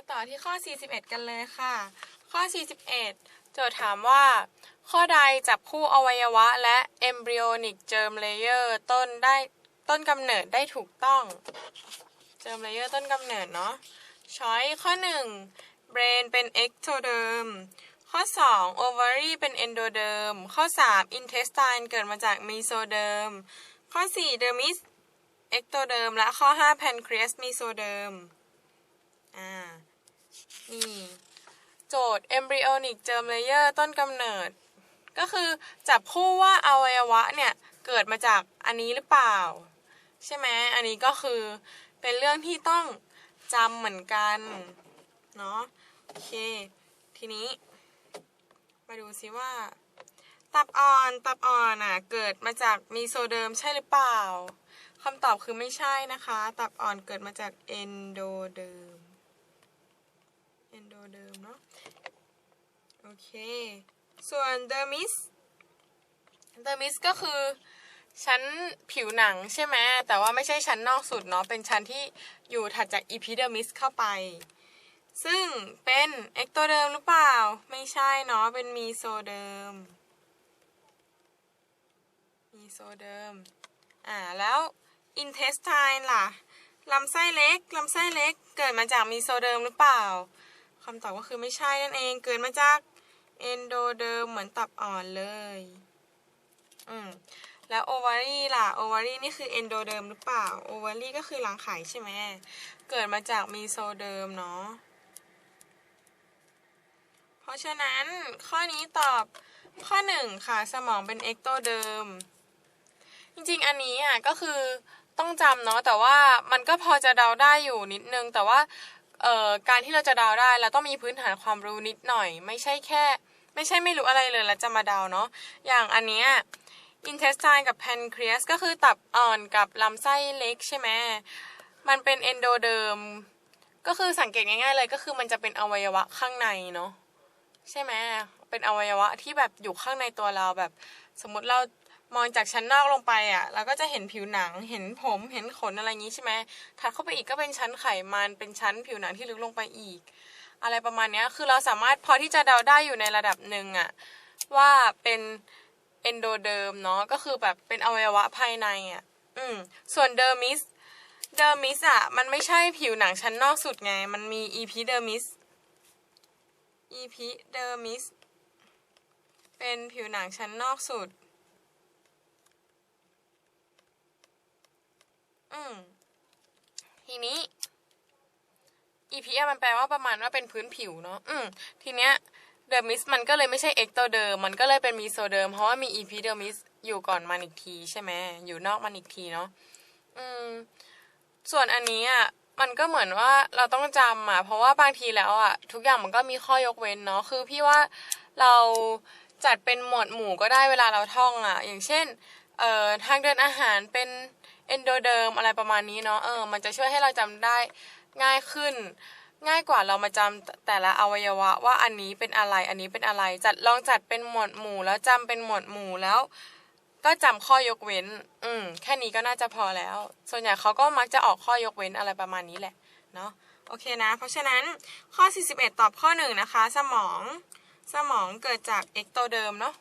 มาต่อที่ข้อ 41 กันเลยค่ะ ข้อ 41 โจทย์ถามว่า ข้อใดจับคู่อวัยวะและ embryonic germ layer ต้นได้ต้นกำเนิดได้ถูกต้อง germ layer ต้นกำเนิดเนาะช้อยข้อ 1 brain เป็น ectoderm ข้อ 2 ovary เป็น endoderm ข้อ 3 intestine เกิดมาจาก mesoderm ข้อ 4 dermis ectoderm และข้อ 5 pancreas mesoderm อ่า นี่ โจทย์ embryonic germ layer ต้นกำเนิด ก็คือจับคู่ว่าอวัยวะเนี่ย เกิดมาจากอันนี้หรือเปล่า ใช่ไหมอันนี้ก็คือเป็นเรื่องที่ต้องจำเหมือนกัน เนาะโอเค ทีนี้ มาดูซิว่า ตับอ่อนตับอ่อนอะ เกิดมาจากมีโซเดิมใช่หรือเปล่าคำตอบคือไม่ใช่นะคะ ตับอ่อนเกิดมาจากเอนโดเดิม เอนโดเดิมเนาะโอเค ส่วนเดอร์มิสเดอร์มิสก็คือชั้นผิวหนังใช่ไหมแต่ว่าไม่ใช่ชั้นนอกสุดเนาะเป็นชั้นที่อยู่ถัดจากอีพิเดอร์มิสเข้าไป ซึ่งเป็นเอ็กโตเดิมหรือเปล่า ไม่ใช่เนาะเป็นมีโซเดิมมีโซเดิมอ่าแล้ว intestine ล่ะลำไส้เล็กลำไส้เล็กเกิดมาจากมีโซเดิมหรือเปล่า คำตอบก็คือไม่ใช่นั่นเอง เกิดมาจากเอนโดเดิมเหมือนตับอ่อนเลย อืม แล้วโอวารีล่ะ โอวารีนี่คือเอนโดเดิมหรือเปล่า โอวารีก็คือรังไข่ใช่ไหม เกิดมาจากมีโซเดิมเนาะ เพราะฉะนั้นข้อนี้ตอบข้อหนึ่งค่ะ สมองเป็นเอ็กโตเดิม จริงๆ อันนี้อะก็คือต้องจำเนาะแต่ว่ามันก็พอจะเดาได้อยู่นิดนึงแต่ว่า เอ่อการที่เราจะเดาได้เราต้องมีพื้นฐานความรู้นิดหน่อย ไม่ใช่แค่ ไม่ใช่ไม่รู้อะไรเลยแล้วจะมาเดาเนาะอย่างอันเนี้ย intestine กับ pancreas ก็คือตับอ่อนกับลำไส้เล็กใช่ไหมมันเป็น endoderm ก็คือสังเกตง่ายๆเลยก็คือมันจะเป็นอวัยวะข้างในเนาะใช่ไหมเป็นอวัยวะที่แบบอยู่ข้างในตัวเราแบบ สมมติเรา มองจากชั้นนอกลงไปอะเราก็จะเห็นผิวหนังเห็นผมเห็นขนอะไรอย่างนี้ใช่ไหมถัดเข้าไปอีกก็เป็นชั้นไขมันเป็นชั้นผิวหนังที่ลึกลงไปอีก อะไรประมาณนี้คือเราสามารถพอที่จะเดาได้อยู่ในระดับหนึ่งอะว่าเป็นเอนโดเดิมเนาะก็คือแบบเป็นอวัยวะภายในอะอืมส่วนเดอร์มิสเดอร์มิสอะมันไม่ใช่ผิวหนังชั้นนอกสุดไง มันมีอีพีเดอร์มิส epidermis เป็นผิวหนังชั้นนอกสุด อืม ทีนี้ epi มันแปลว่าประมาณว่าเป็นพื้นผิวเนาะอืม ทีเนี้ย dermis มันก็เลยไม่ใช่ ectoderm มันก็เลยเป็น mesoderm เพราะว่ามี epidermis อยู่ก่อนมันอีกทีใช่ไหมอยู่นอกมันอีกทีเนาะอืม ส่วนอันนี้อะมันก็เหมือนว่าเราต้องจำอะเพราะว่าบางทีแล้วอะทุกอย่างมันก็มีข้อยกเว้นเนาะคือพี่ว่าเราจัดเป็นหมวดหมู่ก็ได้เวลาเราท่องอะ อย่างเช่น เอ่อทางเดินอาหารเป็น เอนโดเดิมอะไรประมาณนี้เนาะเออ มันจะช่วยให้เราจำได้ง่ายขึ้น ง่ายกว่าเรามาจำแต่ละอวัยวะ ว่าอันนี้เป็นอะไรอันนี้เป็นอะไร จัดลองจัดเป็นหมวดหมู่แล้วจำเป็นหมวดหมู่แล้ว ก็จำข้อยกเว้น อืมแค่นี้ก็น่าจะพอแล้ว ส่วนใหญ่เขาก็มักจะออกข้อยกเว้นอะไรประมาณนี้แหละเนาะโอเคนะ เพราะฉะนั้นข้อ 41 ตอบข้อ 1 นะคะ สมอง สมองเกิดจากเอ็กโตเดิมเนาะ